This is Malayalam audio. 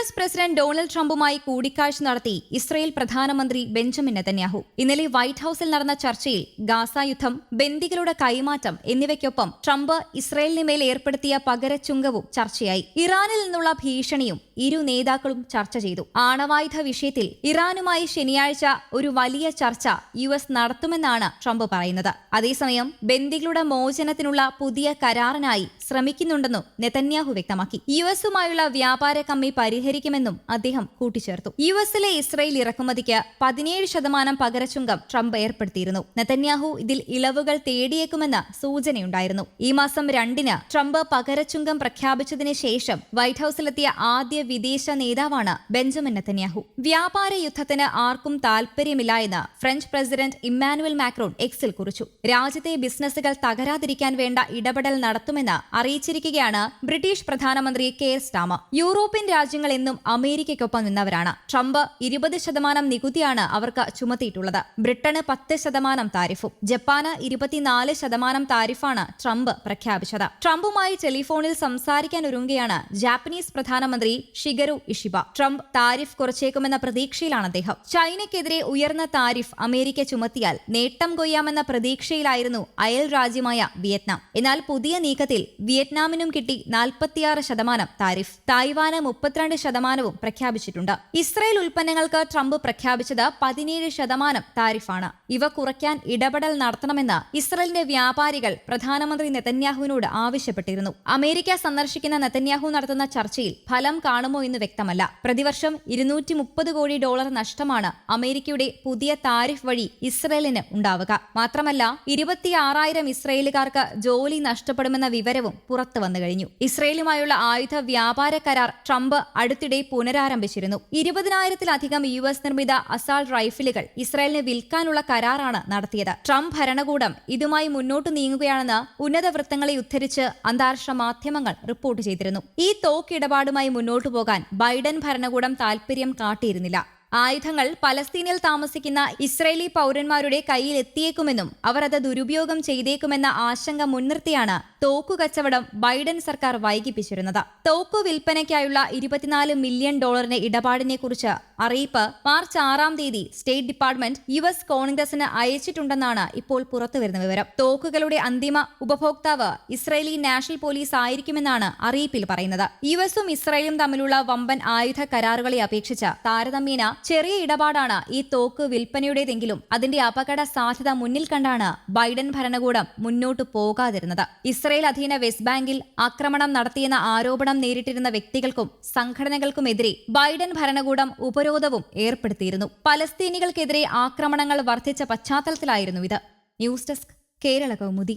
എസ് പ്രസിഡന്റ് ഡൊണാൾഡ് ട്രംപുമായി കൂടിക്കാഴ്ച നടത്തി ഇസ്രയേൽ പ്രധാനമന്ത്രി ബെഞ്ചമിൻ നെതന്യാഹു. ഇന്നലെ വൈറ്റ് ഹൌസിൽ നടന്ന ചർച്ചയിൽ ഗാസ യുദ്ധം ബന്ദികളുടെ കൈമാറ്റം എന്നിവയ്ക്കൊപ്പം ട്രംപ് ഇസ്രയേലിന് മേൽ ഏർപ്പെടുത്തിയ പകരച്ചുങ്കവും ചർച്ചയായി. ഇറാനിൽ നിന്നുള്ള ഭീഷണിയും ഇരു നേതാക്കളും ചർച്ച ചെയ്തു. ആണവായുധ വിഷയത്തിൽ ഇറാനുമായി ശനിയാഴ്ച ഒരു വലിയ ചർച്ച യു എസ് നടത്തുമെന്നാണ് ട്രംപ് പറയുന്നത്. അതേസമയം ബന്ദികളുടെ മോചനത്തിനുള്ള പുതിയ കരാറിനായി ശ്രമിക്കുന്നുണ്ടെന്നും നെതന്യാഹു വ്യക്തമാക്കി. യു എസുമായുള്ള വ്യാപാര കമ്മി പരിഹരിക്കുമെന്നും അദ്ദേഹം കൂട്ടിച്ചേർത്തു. യു എസിലെ ഇസ്രയേൽ ഇറക്കുമതിക്ക് പതിനേഴ് ശതമാനം പകരച്ചുങ്കം ട്രംപ് ഏർപ്പെടുത്തിയിരുന്നു. നെതന്യാഹു ഇതിൽ ഇളവുകൾ തേടിയേക്കുമെന്ന സൂചനയുണ്ടായിരുന്നു. ഈ മാസം രണ്ടിന് ട്രംപ് പകരച്ചുങ്കം പ്രഖ്യാപിച്ചതിന് ശേഷം വൈറ്റ് ഹൌസിലെത്തിയ ആദ്യ വിദേശ നേതാവാണ് ബെഞ്ചമിൻ നെതന്യാഹു. വ്യാപാര യുദ്ധത്തിന് ആർക്കും താൽപര്യമില്ല എന്ന് ഫ്രഞ്ച് പ്രസിഡന്റ് ഇമ്മാനുവൽ മാക്രോൺ എക്സിൽ കുറിച്ചു. രാജ്യത്തെ ബിസിനസ്സുകൾ തകരാതിരിക്കാൻ വേണ്ട ഇടപെടൽ നടത്തുമെന്ന് അറിയിച്ചിരിക്കുകയാണ് ബ്രിട്ടീഷ് പ്രധാനമന്ത്രി കെയർ സ്റ്റാമ യൂറോപ്യൻ രാജ്യങ്ങൾ എന്നും അമേരിക്കയ്ക്കൊപ്പം നിന്നവരാണ്. ട്രംപ് ഇരുപത് ശതമാനം നികുതിയാണ് അവർക്ക് ചുമത്തിയിട്ടുള്ളത്. ബ്രിട്ടന് പത്ത് ശതമാനം താരിഫും. ജപ്പാന് ഇരുപത്തിനാല് ശതമാനം താരിഫാണ് ട്രംപ് പ്രഖ്യാപിച്ചത്. ട്രംപുമായി ടെലിഫോണിൽ സംസാരിക്കാൻ ഒരുങ്ങുകയാണ് ജാപ്പനീസ് പ്രധാനമന്ത്രി ഷിഗരു ഇഷിബ. ട്രംപ് താരിഫ് കുറച്ചേക്കുമെന്ന പ്രതീക്ഷയിലാണ് അദ്ദേഹം. ചൈനയ്ക്കെതിരെ ഉയർന്ന താരിഫ് അമേരിക്ക ചുമത്തിയാൽ നേട്ടം കൊയ്യാമെന്ന പ്രതീക്ഷയിലായിരുന്നു അയൽ രാജ്യമായ വിയറ്റ്നാം. എന്നാൽ പുതിയ നീക്കത്തിൽ വിയറ്റ്നാമിനും കിട്ടി നാൽപ്പത്തിയാറ് ശതമാനം താരിഫ്. തായ്വാന് മുപ്പത്തിരണ്ട് ശതമാനവും പ്രഖ്യാപിച്ചിട്ടുണ്ട്. ഇസ്രയേൽ ഉൽപ്പന്നങ്ങൾക്ക് ട്രംപ് പ്രഖ്യാപിച്ചത് പതിനേഴ് ശതമാനം താരിഫാണ്. ഇവ കുറയ്ക്കാൻ ഇടപെടൽ നടത്തണമെന്ന് ഇസ്രയേലിന്റെ വ്യാപാരികൾ പ്രധാനമന്ത്രി നെതന്യാഹുവിനോട് ആവശ്യപ്പെട്ടിരുന്നു. അമേരിക്ക സന്ദർശിക്കുന്ന നെതന്യാഹു നടത്തുന്ന ചർച്ചയിൽ ഫലം കാണുമോ എന്ന് വ്യക്തമല്ല. പ്രതിവർഷം ഇരുന്നൂറ്റി മുപ്പത് കോടി ഡോളർ നഷ്ടമാണ് അമേരിക്കയുടെ പുതിയ താരിഫ് വഴി ഇസ്രയേലിന് ഉണ്ടാവുക. മാത്രമല്ല ഇരുപത്തിയാറായിരം ഇസ്രയേലുകാർക്ക് ജോലി നഷ്ടപ്പെടുമെന്ന വിവരവും പുറത്തു വന്നു കഴിഞ്ഞു. ഇസ്രയേലുമായുള്ള ആയുധ വ്യാപാര കരാർ ട്രംപ് അടുത്തിടെ പുനരാരംഭിച്ചിരുന്നു. ഇരുപതിനായിരത്തിലധികം യു എസ് നിർമ്മിത അസാൾ റൈഫിലുകൾ ഇസ്രായേലിന് വിൽക്കാനുള്ള കരാറാണ് നടത്തിയത്. ട്രംപ് ഭരണകൂടം ഇതുമായി മുന്നോട്ട് നീങ്ങുകയാണെന്ന് ഉന്നത വൃത്തങ്ങളെ ഉദ്ധരിച്ച് അന്താരാഷ്ട്ര മാധ്യമങ്ങൾ റിപ്പോർട്ട് ചെയ്തിരുന്നു. ഈ തോക്ക് ഇടപാടുമായി മുന്നോട്ടു പോകാൻ ബൈഡൻ ഭരണകൂടം താൽപര്യം കാട്ടിയിരുന്നില്ല. ആയുധങ്ങൾ പലസ്തീനിൽ താമസിക്കുന്ന ഇസ്രയേലി പൗരന്മാരുടെ കയ്യിൽ എത്തിയേക്കുമെന്നും അവർ അത് ദുരുപയോഗം ചെയ്തേക്കുമെന്ന ആശങ്ക മുൻനിർത്തിയാണ് തോക്കു കച്ചവടം ബൈഡൻ സർക്കാർ വൈകിപ്പിച്ചിരുന്നത്. തോക്കു വിൽപ്പനയ്ക്കായുള്ള ഇരുപത്തിനാല് മില്യൺ ഡോളറിന്റെ ഇടപാടിനെ കുറിച്ച് അറിയിപ്പ് മാർച്ച് ആറാം തീയതി സ്റ്റേറ്റ് ഡിപ്പാർട്ട്മെന്റ് യു എസ് കോൺഗ്രസിന് അയച്ചിട്ടുണ്ടെന്നാണ് ഇപ്പോൾ പുറത്തുവരുന്ന വിവരം. തോക്കുകളുടെ അന്തിമ ഉപഭോക്താവ് ഇസ്രയേലി നാഷണൽ പോലീസ് ആയിരിക്കുമെന്നാണ് അറിയിപ്പിൽ പറയുന്നത്. യു എസും ഇസ്രയേലും തമ്മിലുള്ള വമ്പൻ ആയുധ കരാറുകളെ അപേക്ഷിച്ച് താരതമ്യേന ചെറിയ ഇടപാടാണ് ഈ തോക്ക് വിൽപ്പനയുടേതെങ്കിലും അതിന്റെ അപകട സാധ്യത മുന്നിൽ കണ്ടാണ് ബൈഡൻ ഭരണകൂടം മുന്നോട്ട് പോകാതിരുന്നത്. ഇസ്രയേൽ അധീന വെസ്റ്റ് ബാങ്കിൽ ആക്രമണം നടത്തിയെന്ന ആരോപണം നേരിട്ടിരുന്ന വ്യക്തികൾക്കും സംഘടനകൾക്കുമെതിരെ ബൈഡൻ ഭരണകൂടം ഉപരോധവും ഏർപ്പെടുത്തിയിരുന്നു. പലസ്തീനികൾക്കെതിരെ ആക്രമണങ്ങൾ വർദ്ധിച്ച പശ്ചാത്തലത്തിലായിരുന്നു ഇത്. News desk Kerala Kaumudi.